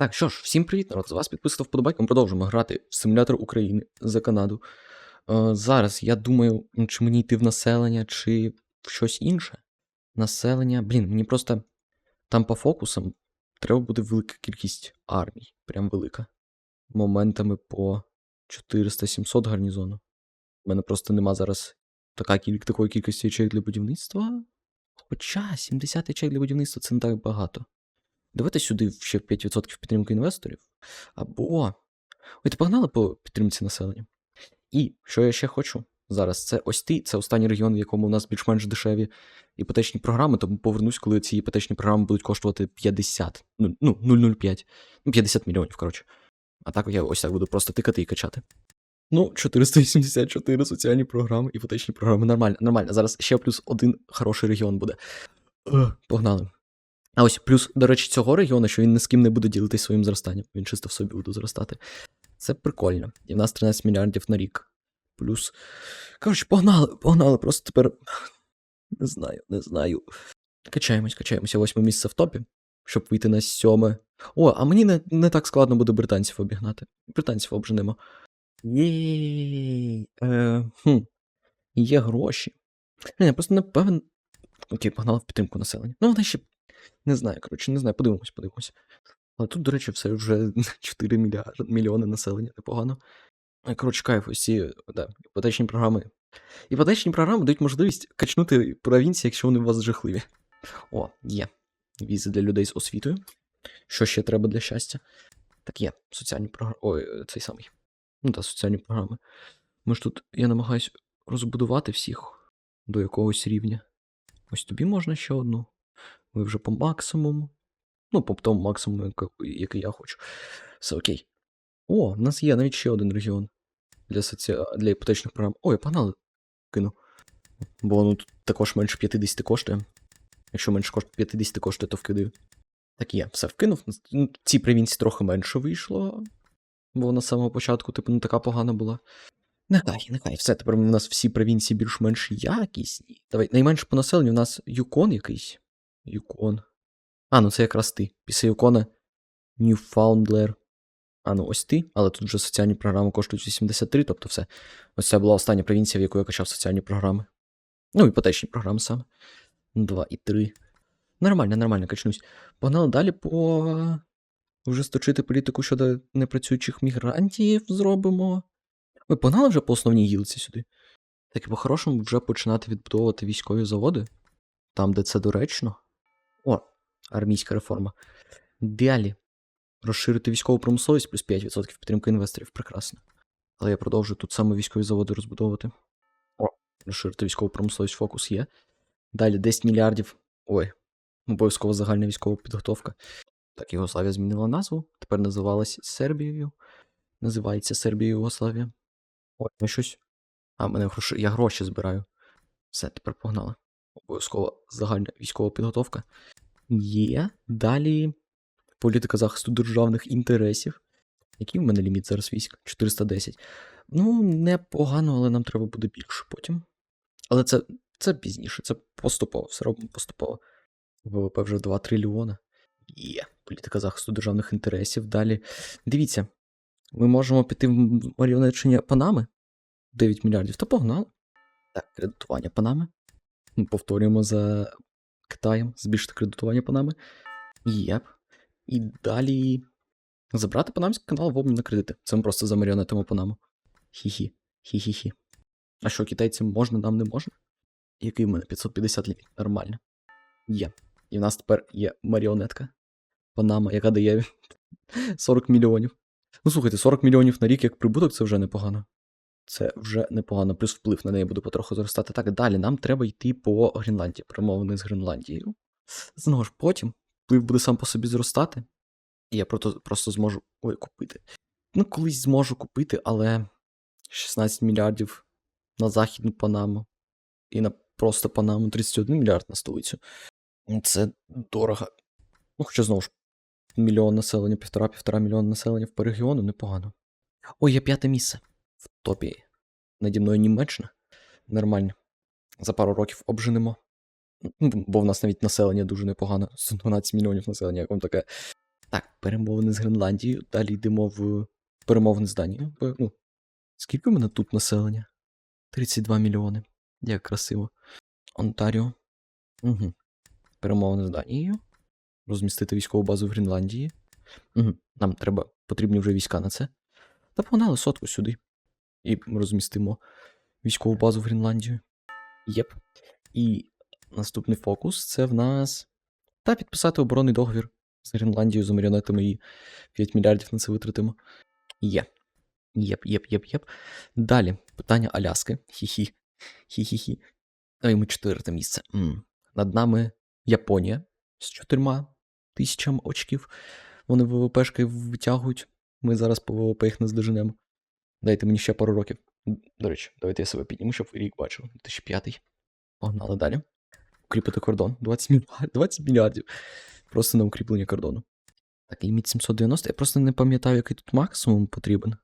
Так, що ж, всім привіт, народ. З вас підписка вподобайка. Ми продовжуємо грати в симулятор України за Канаду. Е, зараз я думаю, чи мені йти в населення, чи в щось інше. Населення. Блін, мені просто там по фокусам треба буде велика кількість армій. Прям велика. Моментами по 400-700 гарнізону. У мене просто нема зараз така кіль... такої кількості ячеїв для будівництва. Хоча 70 ячеїв для будівництва це не так багато. Давайте сюди ще 5% підтримки інвесторів. Або. Ой, ти погнали по підтримці населення. І що я ще хочу зараз? Це ось ти, це останній регіон, в якому у нас більш-менш дешеві іпотечні програми, тому повернусь, коли ці іпотечні програми будуть коштувати 50, ну, ну 0,05, ну 50 мільйонів, коротше. А так я ось так буду просто тикати і качати. Ну, 484 соціальні програми, іпотечні програми. Нормально, нормально. Зараз ще плюс один хороший регіон буде. Погнали. А ось плюс, до речі, цього регіону, що він ні з ким не буде ділитися своїм зростанням. Він чисто в собі буде зростати. Це прикольно. І в нас 13 мільярдів на рік. Плюс. Коротше, погнали, погнали. Просто тепер. Не знаю, не знаю. Качаємось, качаємося. Восьме місце в топі, щоб вийти на сьоме. О, а мені не, не так складно буде британців обігнати. Британців обженемо. Е, хм. Є гроші. Ні, Я просто не певен. Окей, погнали в підтримку населення. Ну, вони ще. Не знаю, коротше, не знаю, подивимось, подивимось. Але тут, до речі, все вже 4 мільярди, мільйони населення, непогано. Е, Коротше, кайф, усі да, іпотечні програми. Іпотечні програми дають можливість качнути провінції, якщо вони у вас жахливі. О, є. Візи для людей з освітою. Що ще треба для щастя? Так є. Соціальні програми. Ой, цей самий. Ну так, соціальні програми. Ми ж тут, я намагаюсь розбудувати всіх до якогось рівня. Ось тобі можна ще одну. Ви вже по максимуму. Ну, по тому максимуму, який я хочу. Все окей. О, в нас є навіть ще один регіон для, соці... для іпотечних програм. Ой, погнали. Кину. Бо воно тут також менше 50 коштує. Якщо менше коштує 50 коштує, то вкидаю. Так є, все вкинув. Ну, Ці провінції трохи менше вийшло. Бо з самого початку, типу, не така погана була. Нехай, нехай, все, тепер у нас всі провінції більш-менш якісні. Давай, найменше по населенню у нас Юкон якийсь. Юкон. А, ну це якраз ти. Після Юкона Ньюфаундлер. А, ну ось ти, але тут вже соціальні програми коштують 83, тобто все. Ось це була остання провінція, в яку я качав соціальні програми. Ну, іпотечні програми саме. Два і три. Нормально, нормально, качнусь. Погнали далі по. Вже сточити політику щодо непрацюючих мігрантів зробимо. Ми погнали вже по основній гілці сюди. Так і по-хорошому вже починати відбудовувати військові заводи. Там, де це доречно. Армійська реформа. Далі. Розширити військову промисловість плюс 5% підтримки інвесторів. Прекрасно. Але я продовжую тут саме військові заводи розбудовувати. О, розширити військову промисловість фокус є. Далі 10 мільярдів. Ой, обов'язково загальна військова підготовка. Так, Югославія змінила назву. Тепер називалась Сербією. Називається Сербія Югославія. Ой, ну щось. А, мене гроші. Я гроші збираю. Все, тепер погнали. Обов'язково загальна військова підготовка. Є. Далі політика захисту державних інтересів. Який в мене ліміт зараз військ? 410. Ну, непогано, але нам треба буде більше потім. Але це, це пізніше, це поступово, все робимо поступово. ВВП вже 2 трильйона. Є. Політика захисту державних інтересів. Далі. Дивіться, ми можемо піти в маріонечення Панами. 9 мільярдів. Та погнали. Так, кредитування Панами. Ми Повторюємо за Китаєм. Збільшити кредитування Панами. Єп. І далі. Забрати панамський канал в обмін на кредити. Це ми просто замаріонетимо Панаму. Хі-хі. Хі-хі-хі. А що, китайцям можна, нам не можна? Який в мене 550 ліміт? Нормально. Є. І в нас тепер є маріонетка. Панама, яка дає 40 мільйонів. Ну слухайте, 40 мільйонів на рік як прибуток це вже непогано. Це вже непогано, плюс вплив на неї буде потроху зростати. Так, далі нам треба йти по Гренландії, перемовини з Гренландією. Знову ж потім вплив буде сам по собі зростати. І я просто, просто зможу ой, купити. Ну, колись зможу купити, але 16 мільярдів на Західну Панаму і на просто Панаму 31 мільярд на столицю. Ну, Це дорого. Ну, хоча знову ж, мільйон населення, півтора-півтора мільйона населення по регіону непогано. Ой, є п'яте місце в топі. Наді мною Німеччина. Нормально. За пару років обженемо. Бо в нас навіть населення дуже непогано. 112 мільйонів населення, як вам таке. Так, перемовини з Гренландією. Далі йдемо в перемовини з Данією. Ну, скільки в мене тут населення? 32 мільйони. Як красиво. Онтаріо. Угу. Перемовини з Данією. Розмістити військову базу в Гренландії. Угу. Нам треба потрібні вже війська на це. Та погнали сотку сюди. І розмістимо військову базу в Гренландію. Єп. І наступний фокус це в нас. Та підписати оборонний договір з Гренландією за маріонетами і 5 мільярдів на це витратимо. Є. Єп, єп, єп, єп. Далі питання Аляски. Хі-хі. Хі-хі-хі. А йому четверте місце. м Над нами Японія з чотирма тисячами очків. Вони ВВПшки витягують. Ми зараз по ВВП їх не здоженемо. Дайте мені ще пару років. До речі, давайте я себе підніму, щоб рік бачив. 2005. Погнали далі. Укріпити кордон. 20 мільярдів. 20 мільярдів. Просто на укріплення кордону. Так, ліміт 790. Я просто не пам'ятаю, який тут максимум потрібен.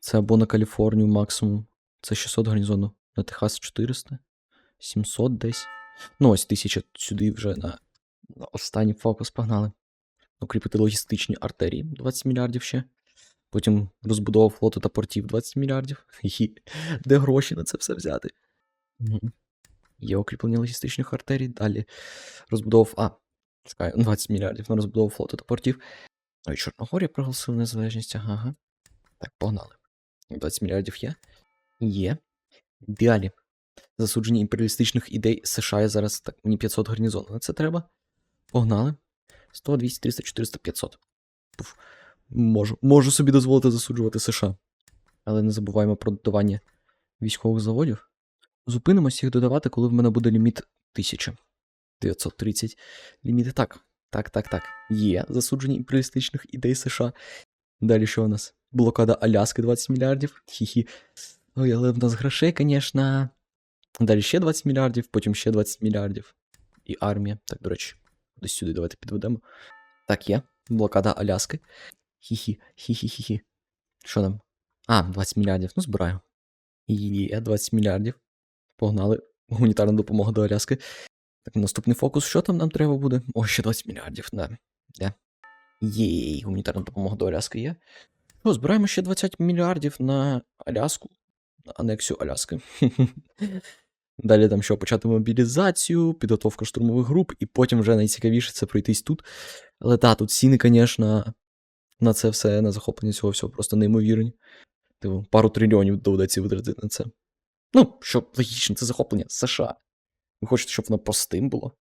Це або на Каліфорнію максимум. Це 600 гарнізону. На Техас 400. 700 десь. Ну, ось 1000 сюди вже на, на останній фокус погнали. Укріпити логістичні артерії 20 мільярдів ще. Потім розбудова флоту та портів 20 мільярдів. Хі. Де гроші на це все взяти? Є укріплення логістичних артерій. Далі розбудова. А, чекай, 20 мільярдів на розбудову флоту та портів. Ой, Чорногорія проголосила незалежність. Ага. ага. Так, погнали. 20 мільярдів є. Є. Далі. Засудження імперіалістичних ідей США є зараз так, мені 500 гарнізонів. На це треба. Погнали. 100, 200, 300, 400, 500. Пуф. Можу. Можу собі дозволити засуджувати США. Але не забуваємо про додавання військових заводів. Зупинимось їх додавати, коли в мене буде ліміт 1000. 930 ліміти. Так, так, так, так. Є засудження імперіалістичних ідей США. Далі що у нас? Блокада Аляски 20 мільярдів. Хі-хі. Ой, але в нас грошей, звісно. Далі ще 20 мільярдів, потім ще 20 мільярдів. І армія. Так, до речі, десь сюди давайте підведемо. Так, є. Блокада Аляски. Хі-хі, хі-хі-хі-хі. Що там? А, 20 мільярдів. Ну, збираю. Є 20 мільярдів. Погнали. Гуманітарна допомога до Аляски. Так, наступний фокус. Що там нам треба буде? О, ще 20 мільярдів. Да. Да. Єй, гуманітарна допомога до Аляски є. Що, збираємо ще 20 мільярдів на Аляску. На анексію Аляски. Далі там що, почати мобілізацію, підготовка штурмових груп, і потім вже найцікавіше це пройтись тут. Але та, тут ціни, звісно, на це все, на захоплення цього всього просто неймовірні. Типу, пару трильйонів доведеться витратити на це. Ну, що логічно, це захоплення США. Ви хочете, щоб воно простим було?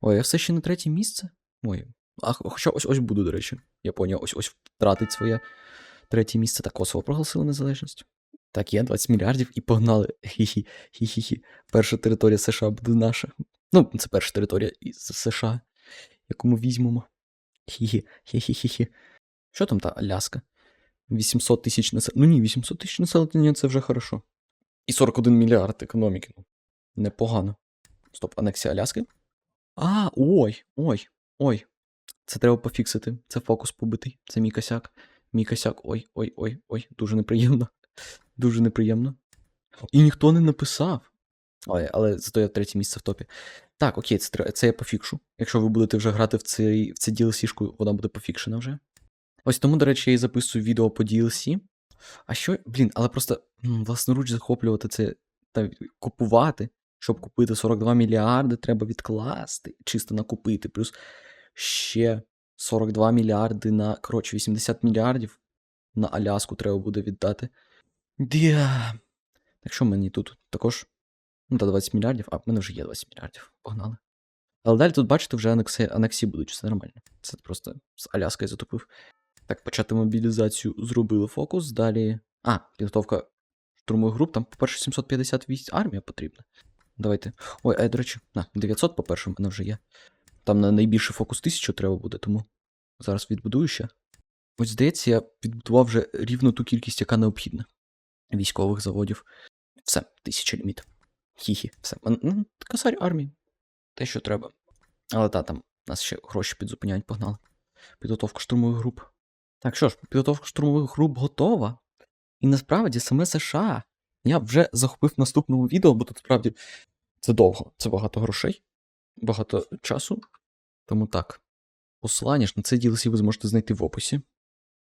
Ой, я все ще на третє місце? Ой. А хоча ось ось буду, до речі. Японія ось ось втратить своє третє місце та Косово проголосило незалежність. Так, є 20 мільярдів і погнали. Хі-хі, хі-хі-хі. Перша територія США буде наша. Ну, це перша територія із США, яку ми візьмемо. Хі-хі, хі-хі-хі-хі. Що там та Аляска? 800 тисяч населення. Ну ні, 800 тисяч населення це вже хорошо. І 41 мільярд економіки. Ну, непогано. Стоп, анексія Аляски? А, ой, ой, ой. Це треба пофіксити. Це фокус побитий. Це мій косяк. Мій косяк. Ой, ой, ой, ой. Дуже неприємно. Дуже неприємно. І ніхто не написав. Ой, але зато я третє місце в топі. Так, окей, це, це я пофікшу. Якщо ви будете вже грати в цей, в цей DLC-шку, вона буде пофікшена вже. Ось тому, до речі, я і записую відео по DLC. А що, блін, але просто власноруч захоплювати це та купувати, щоб купити 42 мільярди, треба відкласти, чисто накупити. Плюс ще 42 мільярди на, коротше, 80 мільярдів на Аляску треба буде віддати. Дя. Так що мені тут також. Ну, та 20 мільярдів, а в мене вже є 20 мільярдів. Погнали. Але далі тут, бачите, вже анексі, анексії будуть, все нормально. Це просто з Аляскою затопив. Так, почати мобілізацію зробили фокус. Далі. А, підготовка штурмових груп. Там, по-перше, 750 військ армія потрібна. Давайте. Ой, а до речі, на, 900, по-перше, в мене вже є. Там на найбільший фокус 1000 треба буде, тому зараз відбудую ще. Ось здається, я відбудував вже рівно ту кількість, яка необхідна. Військових заводів. Все, 1000 ліміт. Хі-хі, все. М, Косарь армії. Те, що треба. Але та, там нас ще гроші підзупиняють, погнали. Підготовка штурмових груп. Так що ж, підготовка штурмових груп готова. І насправді саме США. Я вже захопив в наступному відео, бо тут справді це довго, це багато грошей, багато часу. Тому так. Посилання ж на це DLC ви зможете знайти в описі.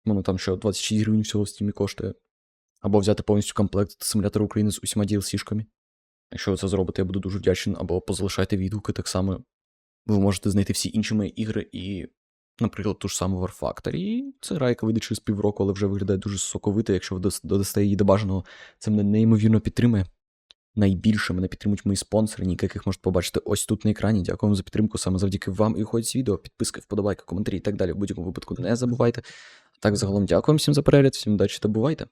Воно там що 26 гривень всього в стімі коштує. Або взяти повністю комплект симулятора України з усіма DLC-шками. Якщо ви це зробите, я буду дуже вдячний, або позалишайте відгуки так само. Ви можете знайти всі інші мої ігри і, наприклад, ту ж саму War Factory. І це райка вийде через півроку, але вже виглядає дуже соковито. Якщо ви додасте її до бажаного, це мене неймовірно підтримує. Найбільше мене підтримують мої спонсори, яких можете побачити ось тут на екрані. Дякую вам за підтримку. Саме завдяки вам і виходить з відео. Підписки, вподобайки, коментарі і так далі. В будь-якому випадку не забувайте. Так, загалом, дякую всім за перегляд, всім удачі та бувайте.